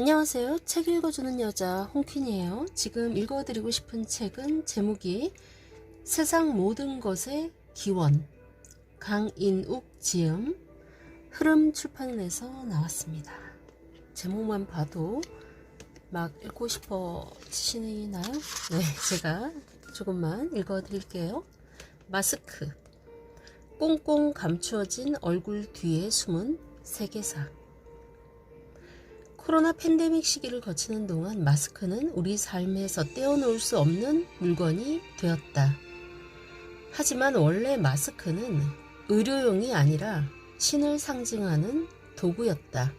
안녕하세요. 책 읽어주는 여자 홍퀸이에요. 지금 읽어드리고 싶은 책은 제목이 세상 모든 것의 기원 강인욱 지음 흐름 출판에서 나왔습니다. 제목만 봐도 막 읽고 싶어지시나요? 네, 제가 조금만 읽어드릴게요. 마스크 꽁꽁 감추어진 얼굴 뒤에 숨은 세계사 코로나 팬데믹 시기를 거치는 동안 마스크는 우리 삶에서 떼어놓을 수 없는 물건이 되었다. 하지만 원래 마스크는 의료용이 아니라 신을 상징하는 도구였다.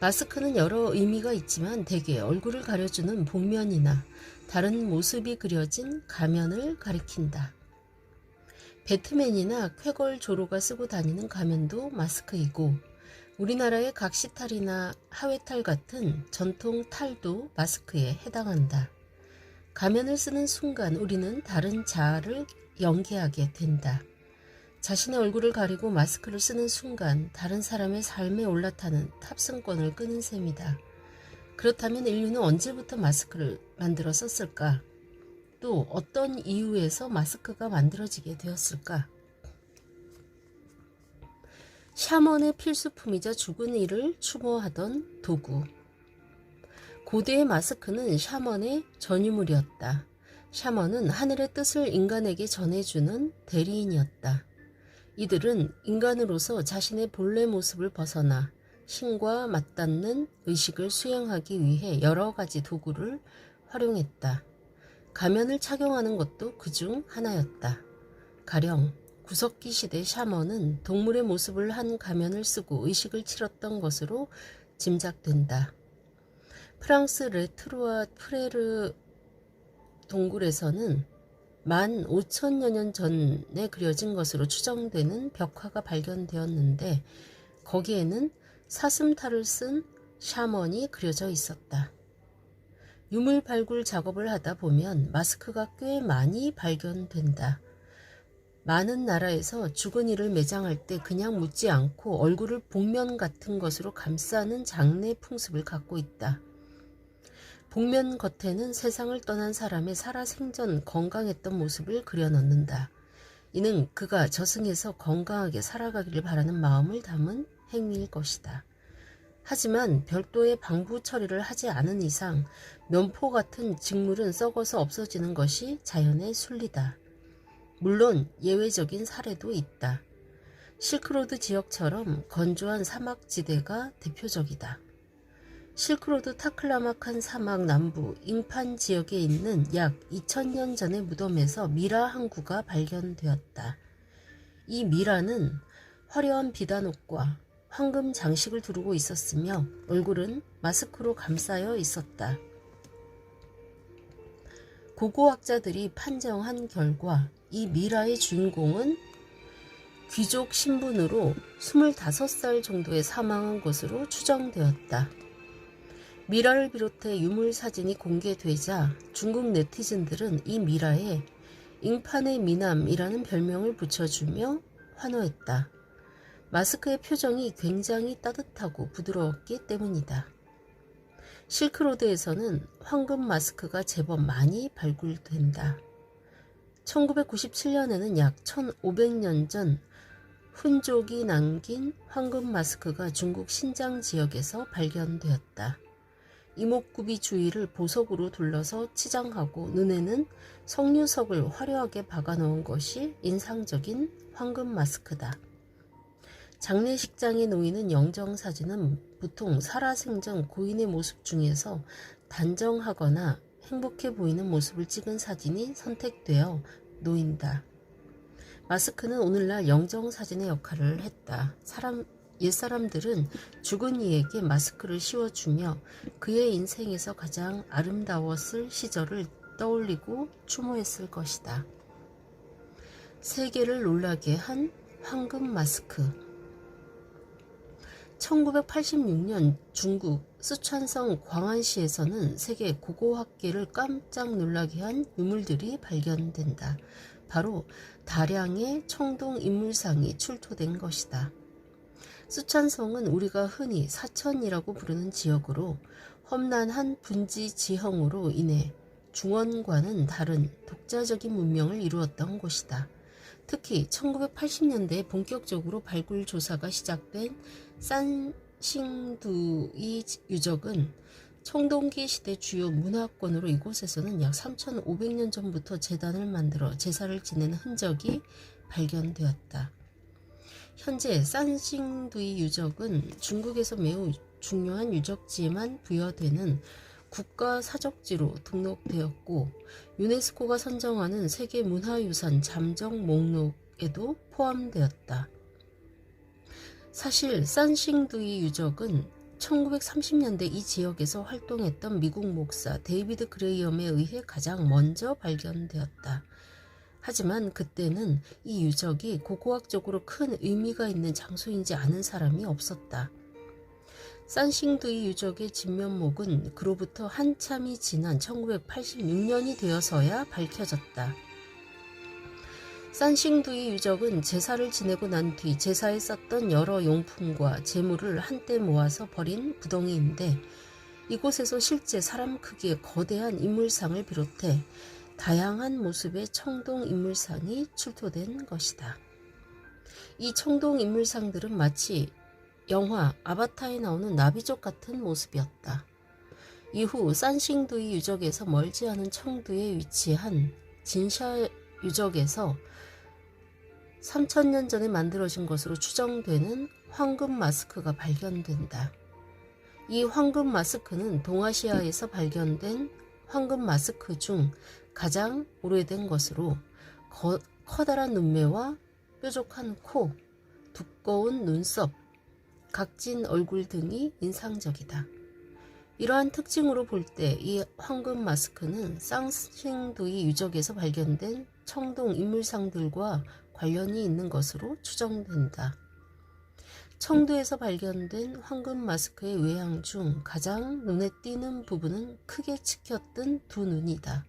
마스크는 여러 의미가 있지만 대개 얼굴을 가려주는 복면이나 다른 모습이 그려진 가면을 가리킨다. 배트맨이나 쾌걸 조로가 쓰고 다니는 가면도 마스크이고 우리나라의 각시탈이나 하회탈 같은 전통 탈도 마스크에 해당한다. 가면을 쓰는 순간 우리는 다른 자아를 연기하게 된다. 자신의 얼굴을 가리고 마스크를 쓰는 순간 다른 사람의 삶에 올라타는 탑승권을 끄는 셈이다. 그렇다면 인류는 언제부터 마스크를 만들어 썼을까? 또 어떤 이유에서 마스크가 만들어지게 되었을까? 샤먼의 필수품이자 죽은 이를 추모하던 도구. 고대의 마스크는 샤먼의 전유물이었다. 샤먼은 하늘의 뜻을 인간에게 전해주는 대리인이었다. 이들은 인간으로서 자신의 본래 모습을 벗어나 신과 맞닿는 의식을 수행하기 위해 여러 가지 도구를 활용했다. 가면을 착용하는 것도 그 중 하나였다. 가령 구석기 시대 샤먼은 동물의 모습을 한 가면을 쓰고 의식을 치렀던 것으로 짐작된다. 프랑스 레트로와 프레르 동굴에서는 만 5천여 년 전에 그려진 것으로 추정되는 벽화가 발견되었는데 거기에는 사슴탈을 쓴 샤먼이 그려져 있었다. 유물 발굴 작업을 하다 보면 마스크가 꽤 많이 발견된다. 많은 나라에서 죽은 이를 매장할 때 그냥 묻지 않고 얼굴을 복면 같은 것으로 감싸는 장례 풍습을 갖고 있다. 복면 겉에는 세상을 떠난 사람의 살아생전 건강했던 모습을 그려넣는다. 이는 그가 저승에서 건강하게 살아가기를 바라는 마음을 담은 행위일 것이다. 하지만 별도의 방부 처리를 하지 않은 이상 면포 같은 직물은 썩어서 없어지는 것이 자연의 순리다. 물론 예외적인 사례도 있다. 실크로드 지역처럼 건조한 사막지대가 대표적이다. 실크로드 타클라마칸 사막 남부 잉판 지역에 있는 약 2000년 전의 무덤에서 미라 항구가 발견되었다. 이 미라는 화려한 비단옷과 황금 장식을 두르고 있었으며 얼굴은 마스크로 감싸여 있었다. 고고학자들이 판정한 결과 이 미라의 주인공은 귀족 신분으로 25살 정도에 사망한 것으로 추정되었다. 미라를 비롯해 유물 사진이 공개되자 중국 네티즌들은 이 미라에 잉판의 미남이라는 별명을 붙여주며 환호했다. 마스크의 표정이 굉장히 따뜻하고 부드러웠기 때문이다. 실크로드에서는 황금 마스크가 제법 많이 발굴된다. 1997년에는 약 1500년 전 훈족이 남긴 황금 마스크가 중국 신장 지역에서 발견되었다. 이목구비 주위를 보석으로 둘러서 치장하고 눈에는 석류석을 화려하게 박아놓은 것이 인상적인 황금 마스크다. 장례식장에 놓이는 영정사진은 보통 살아생전 고인의 모습 중에서 단정하거나 행복해 보이는 모습을 찍은 사진이 선택되어 놓인다. 마스크는 오늘날 영정 사진의 역할을 했다. 사람, 옛사람들은 죽은 이에게 마스크를 씌워주며 그의 인생에서 가장 아름다웠을 시절을 떠올리고 추모했을 것이다. 세계를 놀라게 한 황금 마스크. 1986년 중국 쓰촨성 광안시에서는 세계 고고학계를 깜짝 놀라게 한 유물들이 발견된다. 바로 다량의 청동 인물상이 출토된 것이다. 수찬성은 우리가 흔히 사천이라고 부르는 지역으로 험난한 분지 지형으로 인해 중원과는 다른 독자적인 문명을 이루었던 곳이다. 특히 1980년대에 본격적으로 발굴 조사가 시작된 산싱두이 유적은 청동기 시대 주요 문화권으로 이곳에서는 약 3,500년 전부터 재단을 만들어 제사를 지내는 흔적이 발견되었다. 현재 산싱두이 유적은 중국에서 매우 중요한 유적지에만 부여되는 국가 사적지로 등록되었고 유네스코가 선정하는 세계 문화유산 잠정 목록에도 포함되었다. 사실 산싱두이 유적은 1930년대 이 지역에서 활동했던 미국 목사 데이비드 그레이엄에 의해 가장 먼저 발견되었다. 하지만 그때는 이 유적이 고고학적으로 큰 의미가 있는 장소인지 아는 사람이 없었다. 산싱두이 유적의 진면목은 그로부터 한참이 지난 1986년이 되어서야 밝혀졌다. 산싱두이 유적은 제사를 지내고 난 뒤 제사에 썼던 여러 용품과 재물을 한때 모아서 버린 부덩이인데 이곳에서 실제 사람 크기의 거대한 인물상을 비롯해 다양한 모습의 청동 인물상이 출토된 것이다. 이 청동 인물상들은 마치 영화 아바타에 나오는 나비족 같은 모습이었다. 이후 산싱두이 유적에서 멀지 않은 청두에 위치한 진샤 유적에서 3천년 전에 만들어진 것으로 추정되는 황금 마스크가 발견된다. 이 황금 마스크는 동아시아에서 발견된 황금 마스크 중 가장 오래된 것으로 거, 커다란 눈매와 뾰족한 코, 두꺼운 눈썹, 각진 얼굴 등이 인상적이다. 이러한 특징으로 볼 때 이 황금 마스크는 쌍싱두이 유적에서 발견된 청동 인물상들과 관련이 있는 것으로 추정된다. 청도에서 발견된 황금 마스크의 외양 중 가장 눈에 띄는 부분은 크게 치켰던 두 눈이다.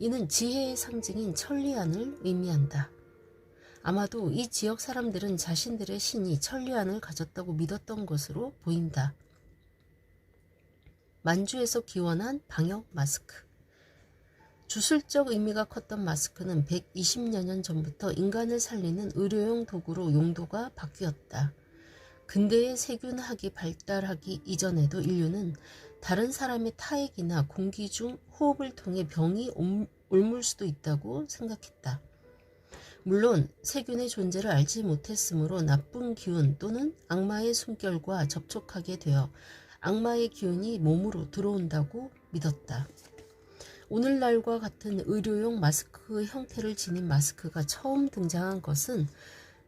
이는 지혜의 상징인 천리안을 의미한다. 아마도 이 지역 사람들은 자신들의 신이 천리안을 가졌다고 믿었던 것으로 보인다. 만주에서 기원한 방역 마스크. 주술적 의미가 컸던 마스크는 120여 년 전부터 인간을 살리는 의료용 도구로 용도가 바뀌었다. 근대의 세균학이 발달하기 이전에도 인류는 다른 사람의 타액이나 공기 중 호흡을 통해 병이 옮을 수도 있다고 생각했다. 물론 세균의 존재를 알지 못했으므로 나쁜 기운 또는 악마의 숨결과 접촉하게 되어 악마의 기운이 몸으로 들어온다고 믿었다. 오늘날과 같은 의료용 마스크 형태를 지닌 마스크가 처음 등장한 것은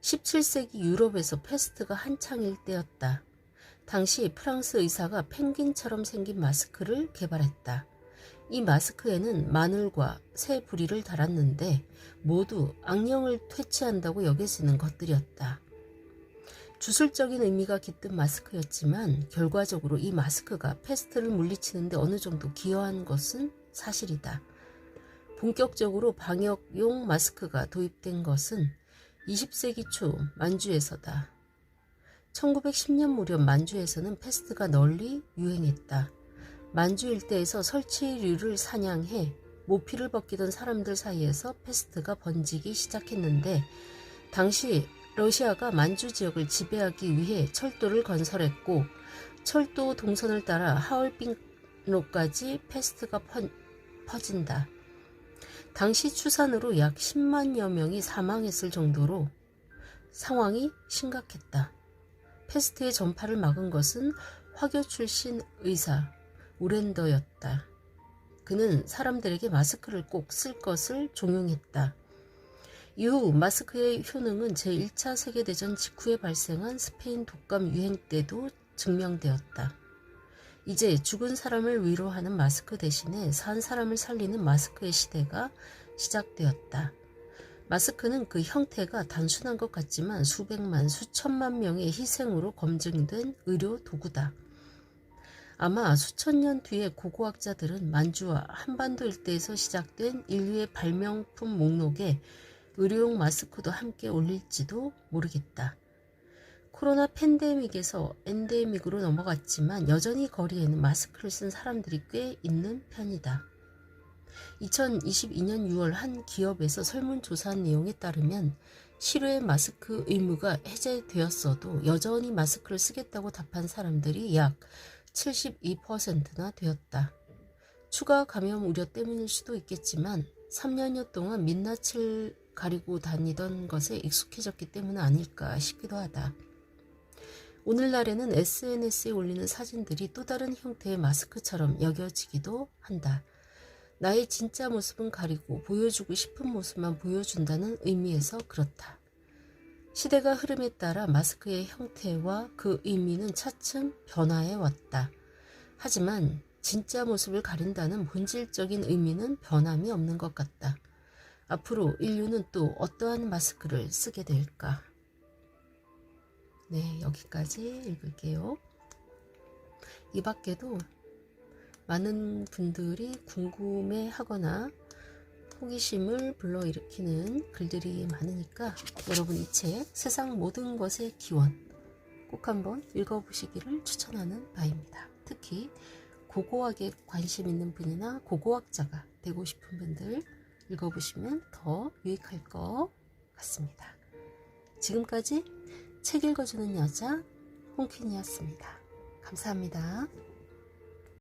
17세기 유럽에서 패스트가 한창일 때였다. 당시 프랑스 의사가 펭귄처럼 생긴 마스크를 개발했다. 이 마스크에는 마늘과 새 부리를 달았는데 모두 악령을 퇴치한다고 여겨지는 것들이었다. 주술적인 의미가 깃든 마스크였지만 결과적으로 이 마스크가 패스트를 물리치는데 어느 정도 기여한 것은 사실이다. 본격적으로 방역용 마스크가 도입된 것은 20세기 초 만주에서다. 1910년 무렵 만주에서는 패스트가 널리 유행했다. 만주 일대에서 설치류를 사냥해 모피를 벗기던 사람들 사이에서 패스트가 번지기 시작했는데 당시 러시아가 만주 지역을 지배하기 위해 철도를 건설했고 철도 동선을 따라 하얼빈로까지 패스트가 퍼진다. 당시 추산으로 약 10만여 명이 사망했을 정도로 상황이 심각했다. 패스트의 전파를 막은 것은 화교 출신 의사 우렌더였다. 그는 사람들에게 마스크를 꼭 쓸 것을 종용했다. 이후 마스크의 효능은 제1차 세계대전 직후에 발생한 스페인 독감 유행 때도 증명되었다. 이제 죽은 사람을 위로하는 마스크 대신에 산 사람을 살리는 마스크의 시대가 시작되었다. 마스크는 그 형태가 단순한 것 같지만 수백만, 수천만 명의 희생으로 검증된 의료 도구다. 아마 수천 년 뒤에 고고학자들은 만주와 한반도 일대에서 시작된 인류의 발명품 목록에 의료용 마스크도 함께 올릴지도 모르겠다. 코로나 팬데믹에서 엔데믹으로 넘어갔지만 여전히 거리에는 마스크를 쓴 사람들이 꽤 있는 편이다. 2022년 6월 한 기업에서 설문조사한 내용에 따르면 실외 마스크 의무가 해제되었어도 여전히 마스크를 쓰겠다고 답한 사람들이 약 72%나 되었다. 추가 감염 우려 때문일 수도 있겠지만 3년여 동안 민낯을 가리고 다니던 것에 익숙해졌기 때문 아닐까 싶기도 하다. 오늘날에는 SNS에 올리는 사진들이 또 다른 형태의 마스크처럼 여겨지기도 한다. 나의 진짜 모습은 가리고 보여주고 싶은 모습만 보여준다는 의미에서 그렇다. 시대가 흐름에 따라 마스크의 형태와 그 의미는 차츰 변화해 왔다. 하지만 진짜 모습을 가린다는 본질적인 의미는 변함이 없는 것 같다. 앞으로 인류는 또 어떠한 마스크를 쓰게 될까? 네, 여기까지 읽을게요. 이 밖에도 많은 분들이 궁금해 하거나 호기심을 불러일으키는 글들이 많으니까 여러분 이 책 세상 모든 것의 기원 꼭 한번 읽어보시기를 추천하는 바입니다. 특히 고고학에 관심 있는 분이나 고고학자가 되고 싶은 분들 읽어보시면 더 유익할 것 같습니다. 지금까지 책 읽어주는 여자 홍퀸이었습니다. 감사합니다.